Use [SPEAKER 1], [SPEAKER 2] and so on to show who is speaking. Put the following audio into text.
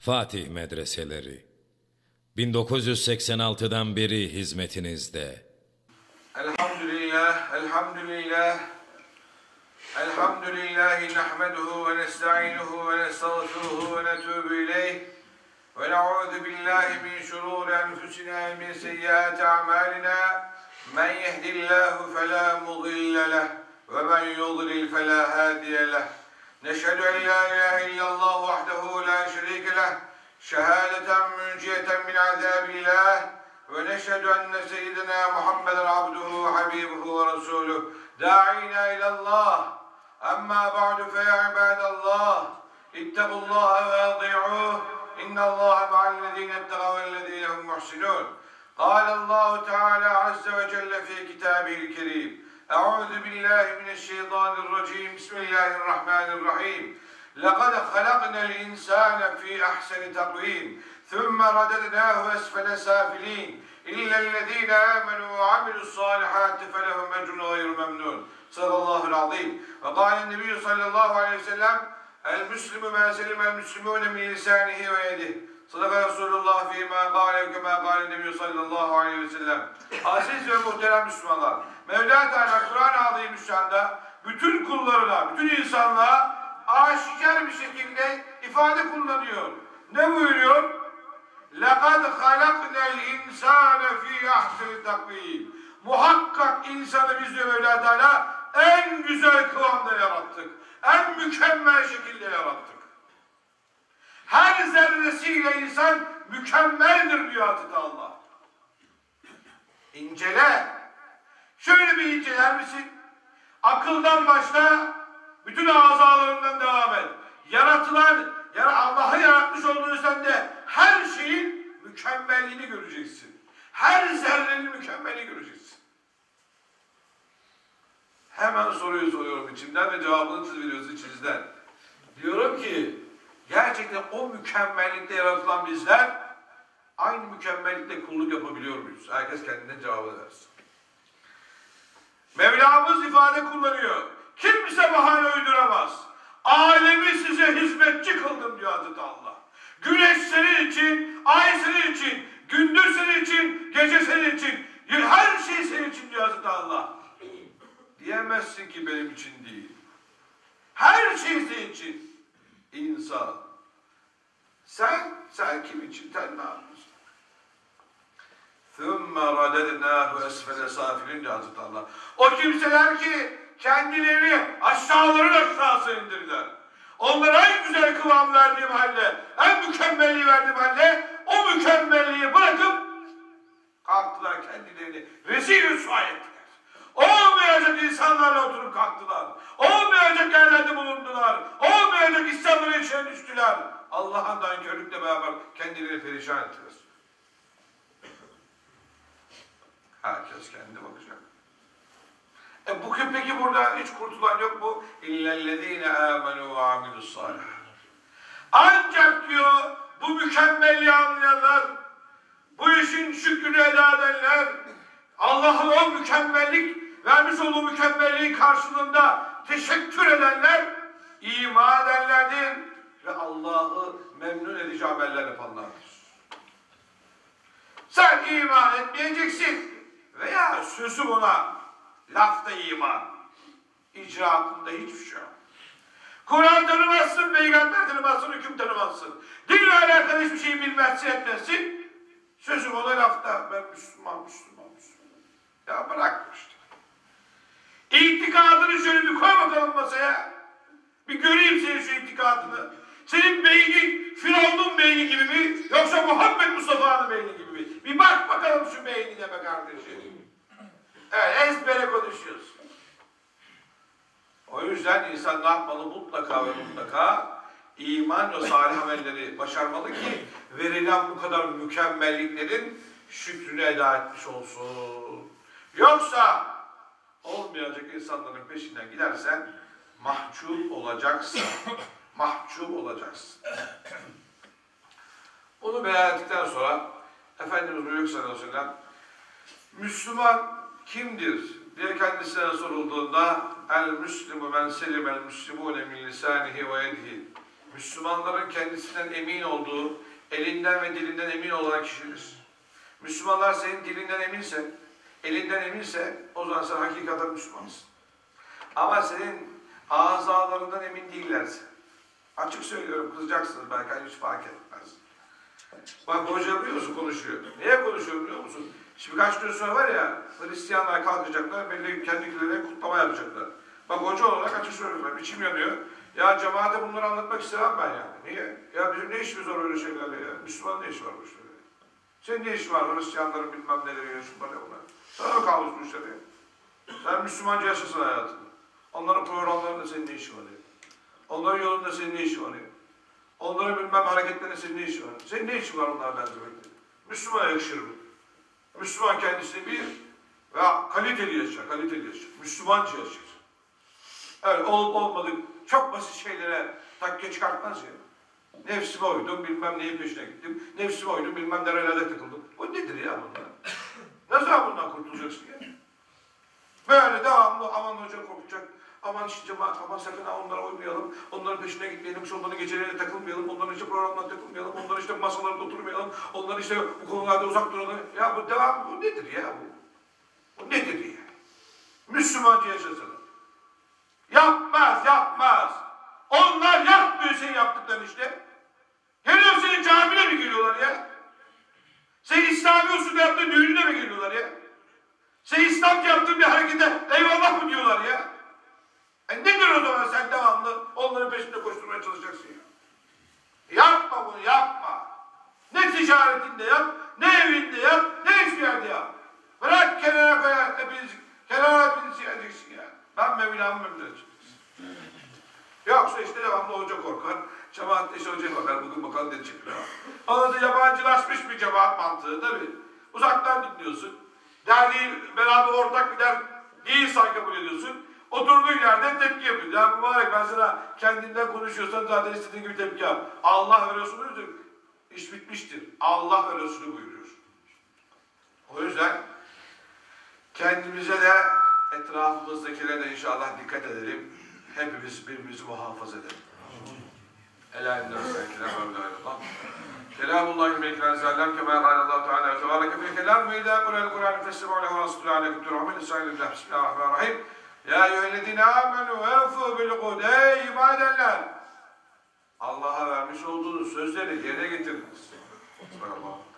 [SPEAKER 1] Fatih Medreseleri 1986'dan beri hizmetinizde.
[SPEAKER 2] Elhamdülillah, elhamdülillah. Elhamdülillahi nahmeduhu ve nesta'inuhu ve nestağfiruhu ve netûbü ileyh. Ve na'udhu billahi min şurûri enfusina ve min seyyiâti a'mâlina. Men yehdillahu felâ mudille leh ve men yudlil felâ hâdiye leh. Neşhedü en la ilahe illallah vahdehu la şerîke leh. Şehâdeten münciyeten min azâbillah. ونشهد أن سيدنا محمدا عبده وحبيبه ورسوله داعينا إلى الله أما بعد فيا عباد الله اتقوا الله وأطيعوه إن الله مع الذين اتقوا والذين هم محسنون قال الله تعالى عز وجل في كتابه الكريم أعوذ بالله من الشيطان الرجيم. بسم الله الرحمن الرحيم. لقد خلقنا الإنسان في أحسن تقويم ثم رددناه أسفل سافلين. إلا الذين آمنوا وعملوا الصالحات فلهم أجر غير ممنون. صدق الله العظيم. وقال النبي صلى الله عليه وسلم المسلم ما سلم المسلمون من لسانه ويده. صدق رسول الله فيما قال كما قال النبي sallallahu aleyhi ve sellem. Aziz ve muhterem Müslümanlar, Mevla Teala Kur'an-ı Azimüşşan'da bütün kullarına, bütün insanlığa aşikar bir şekilde ifade kullanıyor. Ne buyuruyor? لَقَدْ خَلَقْنَا الْاِنْسَانَ ف۪ي اَحْسَنِ تَقْو۪يمٍ Muhakkak insanı biz diyor Mevla Teala en güzel kıvamda yarattık. En mükemmel şekilde yarattık. Her zerresiyle insan mükemmeldir diyor Hazreti Allah. İncele. Şöyle bir inceler misin? Akıldan başla, bütün azalarından devam et. Yaratılan, yani Allah'ı yaratmış olduğu sende her şeyin mükemmelliğini göreceksin. Her zerrenin mükemmelliğini göreceksin. Hemen soruyu soruyorum içimden ve cevabını siz veriyorsunuz içinizden. O mükemmellikte yaratılan bizler aynı mükemmellikle kulluk yapabiliyor muyuz? Herkes kendinden cevabı versin. Mevlamız ifade kullanıyor. Kimse bahane uyduramaz. Alemi size hizmetçi kıldım diyor Hazreti Allah. Güneş senin için, ay senin için, gündüz senin için, gece senin için, her şey senin için diyor Hazreti Allah. Diyemezsin ki benim için değil. Her şey senin için. İnsan. Sen, sen kim için tenha ثُمَّ رَدَدْنَاهُ اَسْفَلَ سَافِلِنْ diyor Hazreti Allah. O kimseler ki kendileri aşağıların aşağısı indirdiler. Onlara en güzel kıvam verdiğim halde, en mükemmelliği verdiğim halde o mükemmelliği bırakıp kalktılar kendilerini. Rezil rüsva ettiler. Olmayacak insanlarla oturup kalktılar. Olmayacak yerlerde bulundular. Düştüler. Allah'ın nankörlükle beraber kendileri perişan ettiler. Herkes kendi bakacak. E bu peki burada hiç kurtulan yok mu? İllellezine amenu ve amilus. Ancak diyor bu mükemmelliği anlayanlar, bu işin şükrünü eda edenler, Allah'ın o mükemmellik, vermiş olduğu mükemmelliğin karşılığında teşekkür edenler, iman edenlerdir ve Allah'ı memnun edici ameller yapanlardır. Sen iman etmeyeceksin veya sözü buna lafta iman, icraatında hiçbir şey yok. Kur'an tanımazsın, peygamber tanımazsın, hüküm tanımazsın. Dinle alakalı hiçbir şey bilmezsin, etmezsin. Sözüm ona lafta, ben Müslüman, Müslüman, Müslüman. Ya bırak işte. İtikadını şöyle bir koy bakalım masaya. Bir göreyim senin şu itikadını. Senin beynin Firavun'un beyni gibi mi? Yoksa Muhammed Mustafa'nın beyni gibi mi? Bir bak bakalım şu beynine be kardeşim. Evet, ezbere konuşuyorsun. O yüzden insan ne yapmalı? Mutlaka ve mutlaka iman ve salih amelleri başarmalı ki verilen bu kadar mükemmelliklerin şükrünü eda etmiş olsun. Yoksa olmayacak insanların peşinden gidersen mahcup olacaksın. mahcup olacaksın. Bunu beyan ettikten sonra Efendimiz buyuruyor sallallahu aleyhi ve sellem Müslüman kimdir diye kendisine sorulduğunda el müslimu men selimel müslimune min lisanihi ve yedihi Müslümanların kendisinden emin olduğu, elinden ve dilinden emin olan kişidir. Müslümanlar senin dilinden eminse, elinden eminse o zaman sen hakikaten Müslümansın. Ama senin azalarından emin değillerse, açık söylüyorum kızacaksınız belki hani hiç fark etmez. Bak hoca biliyorsun konuşuyor. Niye konuşuyor biliyor musun? Şimdi birkaç gün sonra var ya Hristiyanlar kalkacaklar, belli kendilerine kutlama yapacaklar. Bak hoca olarak açık söylüyorum içim yanıyor. Ya cemaate bunları anlatmak istemem ben yani. Niye? Ya bizim ne işimiz var öyle şeylerle ya? Müslüman ne işi var bu işlerle? Senin ne işin var Hristiyanların bilmem neleri ya bunlar. Sana mı kalmış bu işler ya? Sen Müslümanca yaşasın hayatını. Onların programlarında senin ne işin var ya? Onların yolunda senin ne işin var ya? Onların bilmem hareketlerinde senin ne işin var? Senin ne işin var onlara benzemekte? Müslümana yakışır mı? Müslüman kendisini bir ve kaliteli yaşar, kaliteli yaşar. Müslümanca yaşar. Evet, olup olmadık çok basit şeylere takke çıkartmaz ya. Nefsime uydum, bilmem neyin peşine gittim. Nefsime uydum, bilmem nerelerde takıldım. Bu nedir ya bunlar? Ne zaman bundan kurtulacaksın ya? Böyle devamlı aman hoca korkacak. Aman işte cemaat, aman sakın ha onlara uymayalım. Onların peşine gitmeyelim, işte onların gecelerine takılmayalım. Onların işte programlarına takılmayalım. Onların işte masalarında oturmayalım. Onların işte bu konularda uzak duralım. Ya bu devam, bu nedir ya bu? Bu nedir ya? Müslümanca yaşasın. Yapmaz, yapmaz. Onlar yapmıyor senin yaptıkların işte. Geliyor senin camine mi geliyorlar ya? Senin İslami usulü yaptığın düğününe mi geliyorlar ya? Sen İslamca yaptığın bir harekete eyvallah mı diyorlar ya? E nedir o zaman sen devamlı onların peşinde koşturmaya çalışacaksın ya? Yapma bunu yapma. Ne ticaretinde yap, ne evinde yap, ne hiçbir yerde yap. Bırak kenara koyar hepiniz, kenara hepiniz geleceksin ya. Ben Mevlam'ın çıkacaksın. Yoksa işte devamlı hoca korkar. Cemaatte işte hoca bakar, bugün bakalım ne çıkıyor. Ona da yabancılaşmış bir cemaat mantığı tabii. Uzaktan dinliyorsun. Derneği beraber ortak bir der değil sanki kabul ediyorsun. Oturduğun yerde tepki yapıyorsun. Yani mübarek ben sana kendinden konuşuyorsan zaten istediğin gibi tepki yap. Allah ve Resulü diyor. İş bitmiştir. Allah Resulü buyuruyor. O yüzden kendimize de etrafımızdakilere de inşallah dikkat edelim. Hepimiz birbirimizi muhafaza edelim. Ela inna kelam ve Allah. Kelamullahi mekran zellem kema Allah Teala ve tebareke fi kelam ve idâ kurel Kur'an fessemû lehu rasûlû aleykum turhamın Estağfirullah. Bismillahirrahmanirrahim. Ya eyyühellezine amenü ve bil kud. Ey iman edenler! Allah'a vermiş olduğunuz sözleri yerine getiriniz. Subhanallah.